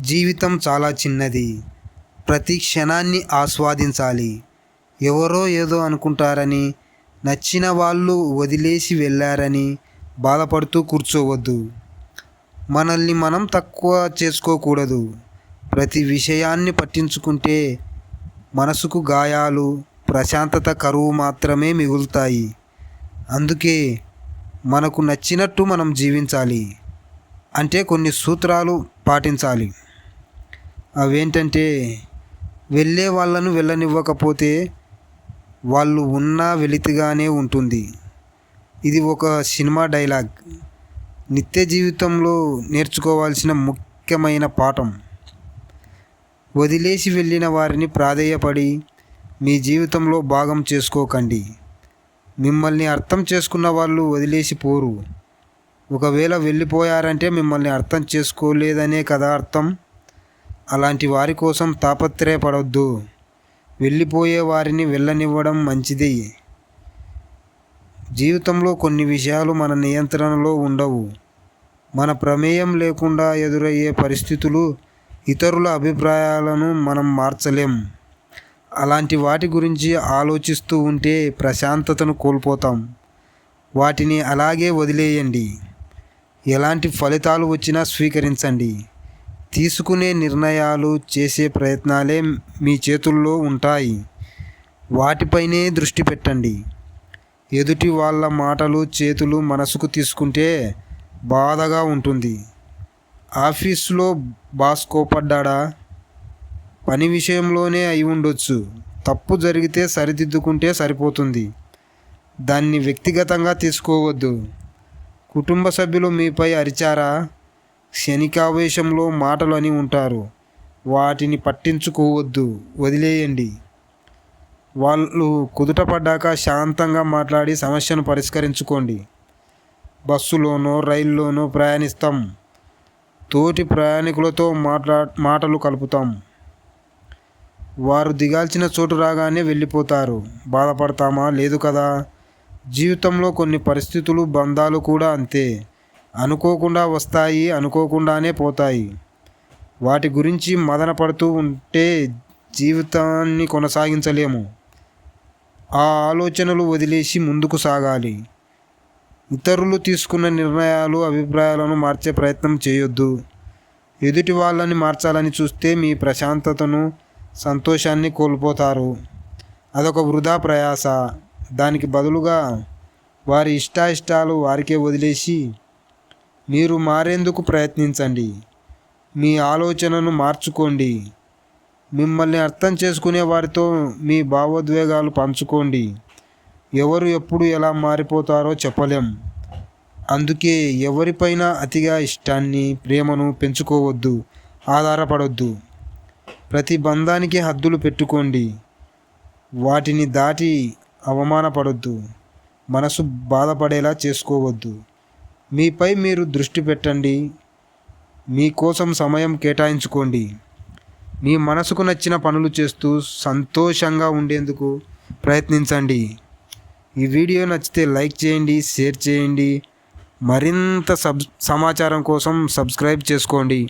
జీవితం చాలా చిన్నది. ప్రతి క్షణాన్ని ఆస్వాదించాలి. ఎవరో ఏదో అనుకుంటారని నచ్చిన వాళ్ళు వదిలేసి వెళ్ళారని బాధపడుతూ కూర్చోవద్దు. మనల్ని మనం తక్కువ చేసుకోకూడదు. ప్రతి విషయాన్ని పట్టించుకుంటే మనసుకు గాయాలు ప్రశాంతత కరువు మాత్రమే మిగులుతాయి. అందుకే మనకు నచ్చినట్టు మనం జీవించాలి. అంటే కొన్ని సూత్రాలు పాటించాలి. అవేంటంటే వెళ్ళే వాళ్ళను వెళ్ళనివ్వకపోతే వాళ్ళు ఉన్నా వెలితిగానే ఉంటుంది. ఇది ఒక సినిమా డైలాగ్. నిత్య జీవితంలో నేర్చుకోవాల్సిన ముఖ్యమైన పాఠం. వదిలేసి వెళ్ళిన వారిని ప్రాధేయపడి మీ జీవితంలో భాగం చేసుకోకండి. మిమ్మల్ని అర్థం చేసుకున్న వాళ్ళు వదిలేసి పోరు. ఒకవేళ వెళ్ళిపోయారంటే మిమ్మల్ని అర్థం చేసుకోలేదనే కదా అర్థం అలాంటి వారి కోసం తాపత్రయపడవద్దు వెళ్ళిపోయే వారిని వెళ్ళనివ్వడం మంచిది. జీవితంలో కొన్ని విషయాలు మన నియంత్రణలో ఉండవు. మన ప్రమేయం లేకుండా ఎదురయ్యే పరిస్థితులు ఇతరుల అభిప్రాయాలను మనం మార్చలేం. అలాంటి వాటి గురించి ఆలోచిస్తూ ఉంటే ప్రశాంతతను కోల్పోతాం. వాటిని అలాగే వదిలేయండి. ఎలాంటి ఫలితాలు వచ్చినా స్వీకరించండి. తీసుకునే నిర్ణయాలు చేసే ప్రయత్నాలే మీ చేతుల్లో ఉంటాయి. వాటిపైనే దృష్టి పెట్టండి. ఎదుటి వాళ్ళ మాటలు చేతులు మనసుకు తీసుకుంటే బాధగా ఉంటుంది. ఆఫీసులో బాస్ కోపడ్డా పని విషయంలోనే అయి ఉండొచ్చు. తప్పు జరిగితే సరిదిద్దుకుంటే సరిపోతుంది. దాన్ని వ్యక్తిగతంగా తీసుకోవద్దు. కుటుంబ సభ్యులు మీపై అరిచారా? క్షణికావేశంలో మాటలు అని ఉంటారు. వాటిని పట్టించుకోవద్దు వదిలేయండి. వాళ్ళు కుదుట పడ్డాక శాంతంగా మాట్లాడి సమస్యను పరిష్కరించుకోండి. బస్సులోనో రైల్లోనో ప్రయాణిస్తాం. తోటి ప్రయాణికులతో మాట్లా మాటలు కలుపుతాం. వారు దిగాల్సిన చోటు రాగానే వెళ్ళిపోతారు. బాధపడతామా? లేదు కదా? జీవితంలో కొన్ని పరిస్థితులు బంధాలు కూడా అంతే. అనుకోకుండా వస్తాయి అనుకోకుండానే పోతాయి. వాటి గురించి మదన పడుతూ ఉంటే జీవితాన్ని కొనసాగించలేము. ఆ ఆలోచనలు వదిలేసి ముందుకు సాగాలి. ఇతరులు తీసుకున్న నిర్ణయాలు అభిప్రాయాలను మార్చే ప్రయత్నం చేయొద్దు. ఎదుటి వాళ్ళని మార్చాలని చూస్తే మీ ప్రశాంతతను సంతోషాన్ని కోల్పోతారు. అదొక వృధా ప్రయాస. దానికి బదులుగా వారి ఇష్టాయిష్టాలు వారికే వదిలేసి మీరు మారేందుకు ప్రయత్నించండి. మీ ఆలోచనను మార్చుకోండి. మిమ్మల్ని అర్థం చేసుకునే వారితో మీ భావోద్వేగాలు పంచుకోండి. ఎవరు ఎప్పుడు ఎలా మారిపోతారో చెప్పలేం. అందుకే ఎవరిపైన అతిగా ఇష్టాన్ని ప్రేమను పెంచుకోవద్దు ఆధారపడొద్దు. ప్రతి బంధానికి హద్దులు పెట్టుకోండి. వాటిని దాటి అవమానపడొద్దు. మనసు బాధపడేలా చేసుకోవద్దు. మీపై మీరు దృష్టి పెట్టండి. మీకోసం సమయం కేటాయించుకోండి. మీ మనసుకు నచ్చిన పనులు చేస్తూ సంతోషంగా ఉండేందుకు ప్రయత్నించండి. ఈ వీడియో నచ్చితే లైక్ చేయండి షేర్ చేయండి. మరింత సబ్ సమాచారం కోసం సబ్స్క్రైబ్ చేసుకోండి.